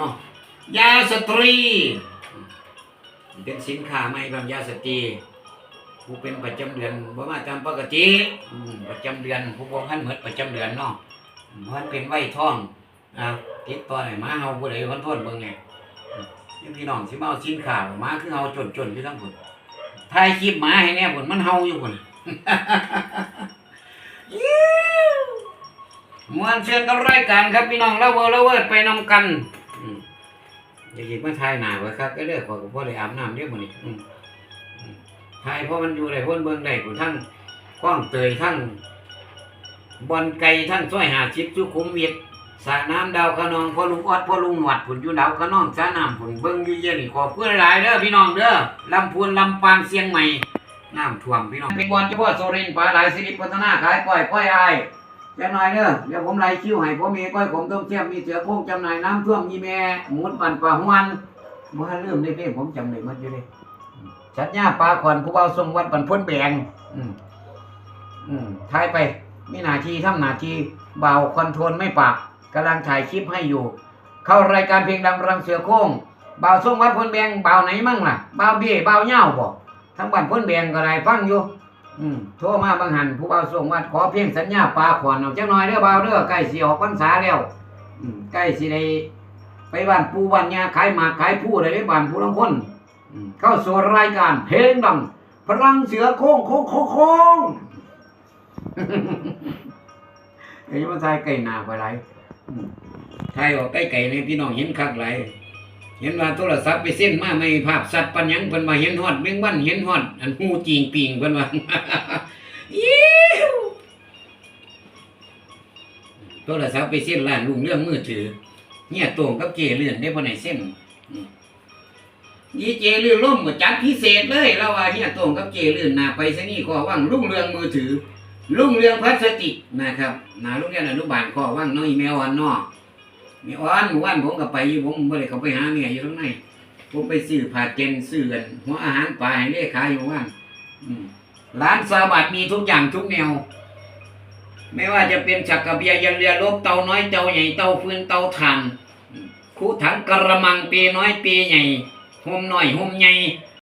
เนาะยาสตรีเป็นสินค้าใหม่ของยาสตรีผู้เป็นประจำเดือนบ่มาตามปกติประจำเดือนผู้บ่ทันหมดประจำเดือนเนาะมันเป็นไว้ท้องอ่าติดต่อให้มาเฮาผู้ใดคนทนเบิ่งแหน่อืมนี่พี่น้องสิมาเอาสินค้ามาคือเฮาจนๆอยู่ทั้งพุ่นถ่ายคลิปมาให้แน่พุ่นมันเฮาอยู่พุ่นมวนเชิญกับรายการครับพี่น้องเละเวอร์เละเวิร์ไปนำกัน อย่าหยิบมาทายหนาไว้ครับก็เด้อขอยก็บ่ได้อาบน้ำเด้อมื้อนี้อืมอืมทายเพราะมันอยู่ได้เพิ่นเบิ่งได้พุ่นทั้งกว้างเตยทั้งบอลไก่ทั้งซอย50สุขุมวิทสระน้ำดาวคะนองพ่อลุงออดพ่อลุงหนวดพุ่นอยู่ดาวคะนองสระน้ำพุ่นเบิ่งยู่เย็นนี่ขอบคุณหลายเด้อพี่น้องเด้อลำพูนลำปางเชียงใหม่น้ำท่วมพี่น้องเป็นบอลเฉพาะโซรินปลาหลสิริพัฒนาขายก้อยก้อยอาย จะหน่อยเด้อเดี๋ยวผมไล่คิวให้ผมมีก้อยผมต้มเทียมมีเสือโค้งจำหน่ายน้ำท่วมมีแม่หมุดปั่นปลาหวนบ่ทันลืมได้เด้ผมจำได้หมดอยู่เด้ชัดญาปลาขวัญผู้เบาทรงวัดปันพ้นแบงอืมอืมทายไป มีหนาที่ทำหนาทีเบาคอนโทรลไม่ปากกำลังถ่ายคลิปให้อยู่ เข้ารายการเพลงดังรังเสือโค้งเบาทรงวัดพ้นแบงเบาไหนมั่งล่ะเบาเบี้ยเบาเหย้าบ่ทั้งบ้านพ้นแบงก็ได้ฟังอยู่ อืมโทรมาบางหันผู้เบาส่งวัดขอเพียงสัญญาปลาขวานเอาจักหน่อยเด้อเบาเด้อใกล้สิออกพรรษาแล้วอืมใกล้สิได้ไปบ้านปูบ้านยาขายหมากขายผู้ได้ไปบ้านผู้ลังคนเข้าสู่รายการเพลงดังพลังเสือโค้งโค้งโค้งโค้งเอ้ยมันทายไก่หนาไปไรอืมทยออกไก่ไก่ในพี่น้องเห็นคักไหล เห็นว่าโทรศัพท์ไปเส้นมาไม่ภาพสัตว์ปัญญังเพิ่นมาเห็นฮอดเม่งวันเห็นฮอดอันหูจริงปิงเพิ่นว่ายิ้วโทรศัพท์ไปเส้นร้านลุงเรื่องมือถือ เนี่ยตรงกับเจเลื่อนได้บ่ไหนเส้นยี่เจเลื่อนล่มก็จัดพิเศษเลยแล้วว่าเนี่ยตรงกับเจเลื่อนหนาไปซะนี่ขอว่างรุ่งเรืองมือถือรุ่งเรืองพลาสติกนะครับนาโรงเรียนอนุบาลขอว่างน้อยแมวอันนอ มวอันหมู่บ้านผมก็ไปอยู่ผมบ่ได้เข้าไปหาเมียอยู่ตรงไหนผมไปซื้อผ้าเจนซื้อกันหัวอาหารปลาให้เลขขายอยู่ว่านร้านซาบัดมีทุกอย่างทุกแนว ไม่ว่าจะเป็นจักกระเบียยันเรือลบเตาน้อยเตาใหญ่เตาฟืนเตาถ่านคูถังกระมังเปน้อยเปใหญ่ห่มหน้อยห่มใหญ่